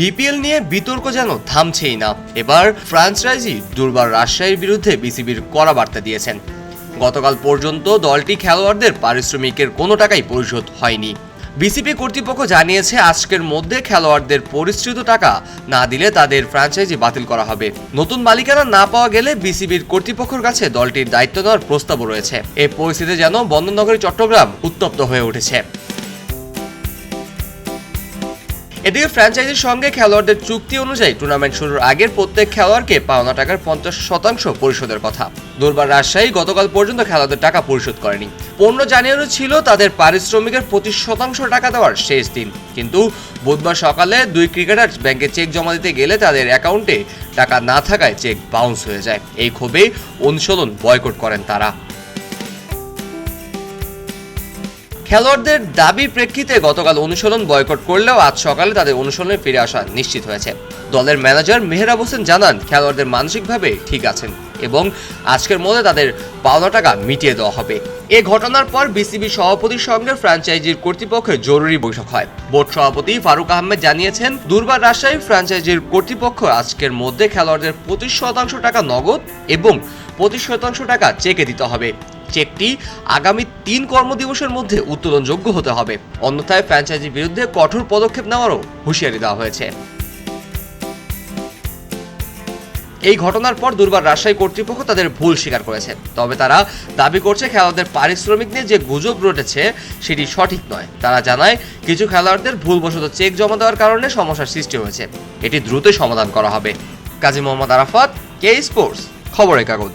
BPL নিয়ে বিতর্ক যেন থামছেই না। এবার ফ্রাঞ্চাইজি দুর্বার রাজশাহীর বিরুদ্ধে বিসিবির কড়া বার্তা দিয়েছেন। গতকাল পর্যন্ত দলটি খেলোয়াড়দের পারিশ্রমিকের কোনো টাকাই পরিশোধ হয়নি। বিসিবি কর্তৃপক্ষ জানিয়েছে, আজকের মধ্যে খেলোয়াড়দের পরিশ্রিত টাকা না দিলে তাদের ফ্র্যাঞ্চাইজি বাতিল করা হবে। নতুন মালিকানা না পাওয়া গেলে বিসিবির কর্তৃপক্ষের কাছে দলটির দায়িত্ব নেওয়ার প্রস্তাবও রয়েছে। এ পরিস্থিতি যেন বন্দরনগরী চট্টগ্রাম উত্তপ্ত হয়ে উঠেছে। এদিকে ফ্র্যাঞ্চাইজির সঙ্গে খেলোয়াড়দের চুক্তি অনুযায়ী টুর্নামেন্ট শুরুর আগের প্রত্যেক খেলোয়াড়কে পাওনা টাকার পঞ্চাশ শতাংশ পরিশোধের কথা। দুর্বার রাজশাহী গতকাল পর্যন্ত খেলোয়াড়দের টাকা পরিশোধ করেনি। পনেরো জানুয়ারি ছিল তাদের পারিশ্রমিকের পঁচিশ শতাংশ টাকা দেওয়ার শেষ দিন। কিন্তু বুধবার সকালে দুই ক্রিকেটার ব্যাংকে চেক জমা দিতে গেলে তাদের অ্যাকাউন্টে টাকা না থাকায় চেক বাউন্স হয়ে যায়। এই ক্ষোভে অনুশোলন বয়কট করেন তারা। খেলোয়াড়দের দাবির প্রেক্ষিতে গতকাল অনুশীলন বয়কট করলেও আজ সকালে তাদের অনুশীলনে ফিরে আসা নিশ্চিত হয়েছে। দলের ম্যানেজার মেহরাব হোসেন জানান, খেলোয়াড়দের মানসিকভাবে ঠিক আছেন এবং আজকের মধ্যে তাদের পাওনা টাকা মিটিয়ে দেওয়া হবে। এ ঘটনার পর বিসিবি সভাপতির সঙ্গে ফ্র্যাঞ্চাইজির কর্তৃপক্ষের জরুরি বৈঠক হয়। বোর্ড সভাপতি ফারুক আহমেদ জানিয়েছেন, দুর্বার রাজশাহী ফ্র্যাঞ্চাইজির কর্তৃপক্ষ আজকের মধ্যে খেলোয়াড়দের পঁচিশ শতাংশ টাকা নগদ এবং পঁচিশ শতাংশ টাকা চেকে দিতে হবে। চেকটি আগামী তিন কর্মদিবসের মধ্যে উত্তোলনযোগ্য হতে হবে। অন্যথায় ফ্র্যাঞ্চাইজির বিরুদ্ধে কঠোর পদক্ষেপ নেওয়ারও হুঁশিয়ারি দেওয়া হয়েছে। এই ঘটনার পর দুর্বার রাজশাহী কর্তৃপক্ষ তাদের ভুল স্বীকার করেছে। তবে তারা দাবি করছে খেলোয়াড়দের পারিশ্রমিক নিয়ে যে গুজব রটেছে, সেটি সঠিক নয়। তারা জানায়, কিছু খেলোয়াড়দের ভুলবশত চেক জমা দেওয়ার কারণে সমস্যার সৃষ্টি হয়েছে। এটি দ্রুতই সমাধান করা হবে। কাজী মোহাম্মদ আরাফাত, কে স্পোর্টস, খবরের কাগজ।